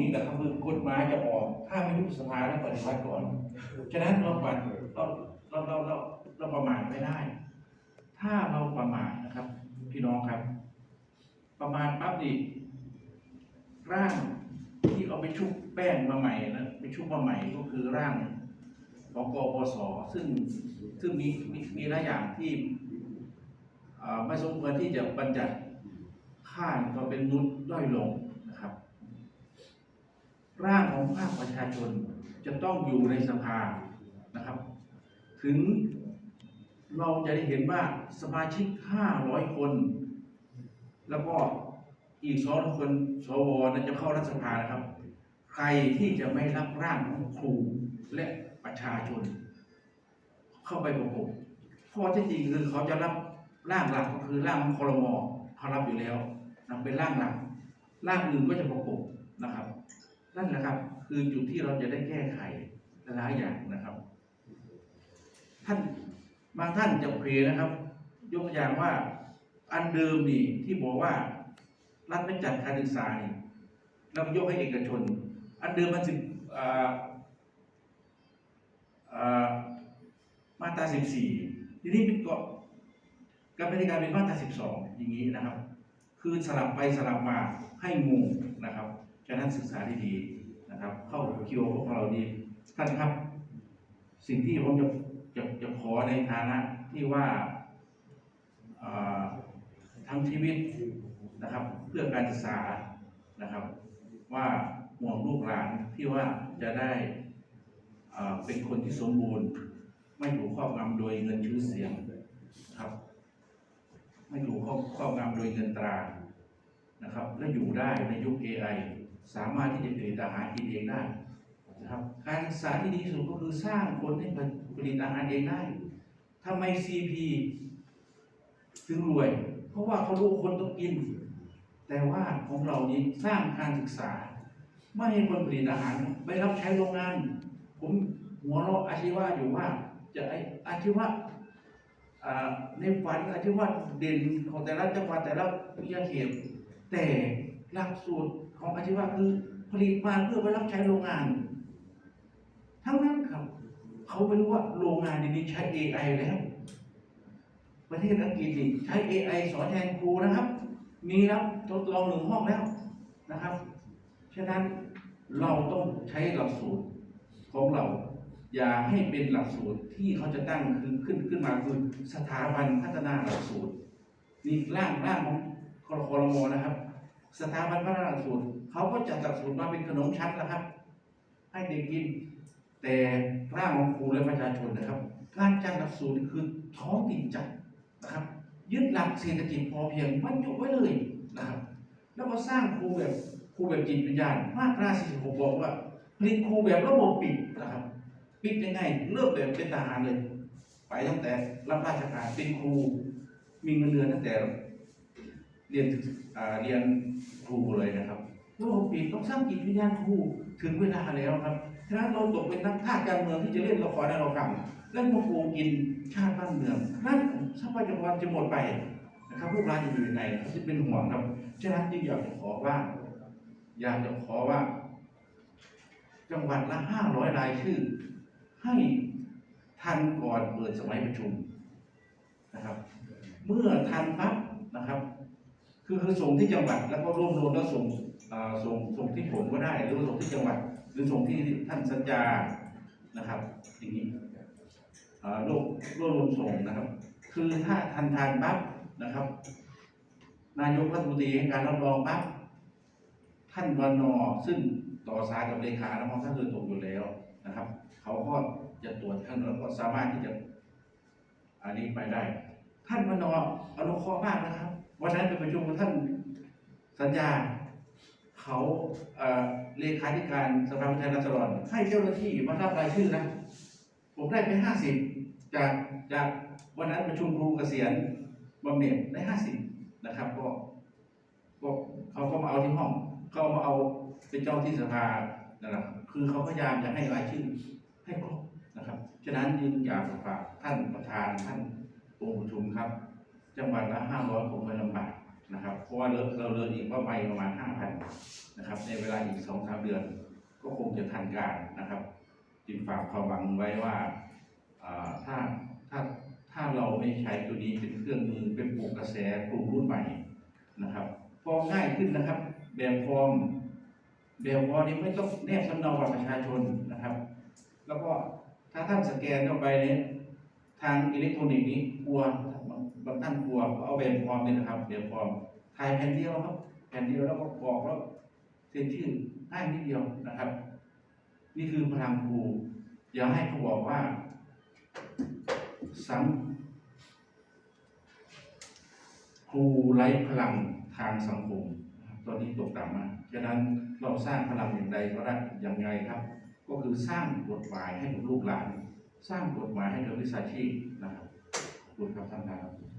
นี้แหละครับคือกฎหมายจะออก ถ้าไม่ยุบสภาแล้วปฏิวัติก่อน ฉะนั้นเราปัดเราเราเราเราเราประมาทไม่ได้ ถ้าเราประมาทนะครับ พี่น้องครับ ประมาทปั๊บนี่ร่างที่เอาไปชุบแป้งมาใหม่นะไปชุบมาใหม่ก็คือร่างของกปสซึ่งซึ่งมีมีมีหลายอย่างที่ไม่สมควรที่จะบัญญัติค่าก็เป็นนุษย์ด้อยลง ร่างของภาคประชาชนจะต้องอยู่ในสภานะครับ ถึงเราจะได้เห็นว่าสมาชิก 500 คน แล้วก็อีกสองคนสวนั้นจะเข้ารัฐสภานะครับ ใครที่จะไม่รับร่างของครูและประชาชน เข้าไปประกบเพราะที่จริงคือเขาจะรับร่างหลักก็คือร่างของคอรมอเขารับอยู่แล้วนะเป็นร่างหลักร่างอื่นก็จะประกบนะครับ นั่นแหละครับ คือจุดที่เราจะได้แก้ไขหลายอย่างนะครับ ท่านบางท่านจะเพลนะครับ ยกตัวอย่างว่าอันเดิมนี่ที่บอกว่ารัฐไม่จัดการศึกษานี่เรายกให้เอกชน อันเดิมมันสิบมาตราสิบสี่ทีนี้เป็นกาะการบริการเป็นมาตราสิบสองอย่างนี้นะครับ คือสลับไปสลับมาให้งง ฉะนั้นศึกษาดีๆนะครับ เข้าคิวของเราดีท่านครับ สิ่งที่ผมจะจะจะขอในฐานะที่ว่าทั้งชีวิตนะครับ เพื่อการศึกษานะครับ ว่าห่วงลูกหลานที่ว่าจะได้เป็นคนที่สมบูรณ์ ไม่ถูกครอบงำโดยเงินชื่อเสียงนะครับ ไม่ถูกครอบครอบงำโดยเงินตรานะครับ และอยู่ได้ในยุค AI สามารถที่จะผลิตอาหารกินเองได้นะครับการศึกษาที่ดีสุดก็คือสร้างคนให้ผลิตอาหารเองได้ทำไม CP ถึงรวย เพราะว่าเขารู้คนต้องกิน แต่ว่าของเรานี้สร้างการศึกษา ไม่ให้คนผลิตอาหารไปรับใช้โรงงาน ผมหัวเราะอาชีวะอยู่ว่า จะไออาชีวะในฝันอาจจะว่าเด่นของแต่ละจังหวัดแต่ละวิทยาเขตแต่ หลักสูตรของอาชีวะคือผลิตมาเพื่อไปรับใช้โรงงาน ทั้งนั้นครับ เขาไม่รู้ว่าโรงงานนี้ใช้ AI แล้ว ประเทศอังกฤษนี่ใช้ AI สอนแทนครูนะครับ มีรับทดลองหนึ่งห้องแล้วนะครับ ฉะนั้นเราต้องใช้หลักสูตรของเรา อย่าให้เป็นหลักสูตรที่เขาจะตั้งขึ้นขึ้นขึ้นมาคือสถาบันพัฒนาหลักสูตรนี่ร่างร่างของคอรคอนะครับ สถาบันพัฒนาหลักสูตรเขาก็จัดหลักสูตรมาเป็นขนมชั้นนะครับ ให้เด็กกิน แต่ร่างของครูและประชาชนนะครับ การจัดหลักสูตรคือท้องถิ่นจัดนะครับ ยึดหลักเศรษฐกิจพอเพียงบรรจุไว้เลยนะครับ แล้วก็สร้างครูแบบครูแบบจิตวิญญาณมาตรา46บอกว่าผลิตครูแบบระบบปิดนะครับปิดยังไงเริ่มแบบเป็นทหารเลย ไปตั้งแต่รับราชการเป็นครูมีเงินเดือนตั้งแต่ เรียนเรียนครูเลยนะครับระบบปิดต้องสร้างจิตวิญญาณครูถึงเวลาแล้วครับฉะนั้นเราตกเป็นนักฆ่าการเมืองที่จะเล่นละครในเราฟังเล่นมาโกงกินชาติบ้านเมืองนั่นทรัพยากรจะหมดไปนะครับลูกหลาจะอยู่ยังไงเขาจะเป็นห่วงครับฉะนั้นจึงอยากจะขอว่า อยากจะขอว่า จังหวัดละห้าร้อยรายชื่อ ให้ทันก่อนเปิดสมัยประชุมนะครับ เมื่อทันปั๊บนะครับ คือคือส่งที่จังหวัดแล้วก็รวบรวมแล้วส่งส่งส่งที่ผมก็ได้ หรือส่งที่จังหวัด หรือส่งที่ท่านสัญญานะครับ อย่างนี้อ่ารวบรวบรวมส่งนะครับ คือถ้าทันทานปั๊บนะครับ นายกรัฐมนตรีให้การรับรองปั๊บท่านวนอซึ่งต่อสายกับเลขาแล้วมองท่านโดยตรงอยู่แล้วนะครับ เขาก็จะตรวจท่านแล้วก็สามารถที่จะอันนี้ไปได้ ท่านวนออนุเคราะห์มากนะครับ วันนั้นไปประชุมกับท่านสัญญา เขาเอ่อเลขาธิการสภาผู้แทนราษฎรให้เจ้าหน้าที่มารับรายชื่อนะ ผมได้ไปห้าสิบจากจากวันนั้นประชุมครูเกษียณบำเหน็จได้ห้าสิบนะครับ ก็ก็เขาก็มาเอาที่ห้องเขามาเอาเป็นเจ้าที่สภานะครับ คือเขาพยายามจะให้รายชื่อให้ครบนะครับ ฉะนั้นจึงอยากฝากท่านประธานท่านองค์ประชุมครับ จังหวัดละห้าร้อยผมไม่ลำบากนะครับ เพราะว่าเราเราเดินอีกว่าไปประมาณห้าพันนะครับ ในเวลาอีกสองสามเดือน ก็คงจะทันการนะครับจึงฝากความหวังไว้ว่าอ่าถ้าถ้าถ้าเราไม่ใช้ตัวนี้เป็นเครื่องมือเป็นปลุกกระแสกลุ่มรุ่นใหม่นะครับฟอร์มง่ายขึ้นนะครับ แบบฟอร์มแบบฟอร์มนี้ไม่ต้องแนบสำเนาบัตรประชาชนนะครับ แล้วก็ถ้าท่านสแกนเข้าไปเนี่ย ทางอิเล็กทรอนิกส์นี้กลัวบางท่านกลัวก็เอาแบบฟอร์มนี่นะครับแบบฟอร์มถ่ายแผ่นเดียวครับ แผ่นเดียวแล้วก็กรอกแล้วเซ็นชื่อง่ายนิดเดียวนะครับ นี่คือพลังครูอย่าให้เขาบอกว่าสังครูไร้พลังทางสังคมตอนนี้ตกต่ำมากฉะนั้นเราสร้างพลังอย่างใดก็ได้อย่างไงครับ ก็คือสร้างกฎหมายให้กับลูกหลาน สร้างกฎหมายให้กับวิชาชีพนะครับขอบคุณครับท่านครับ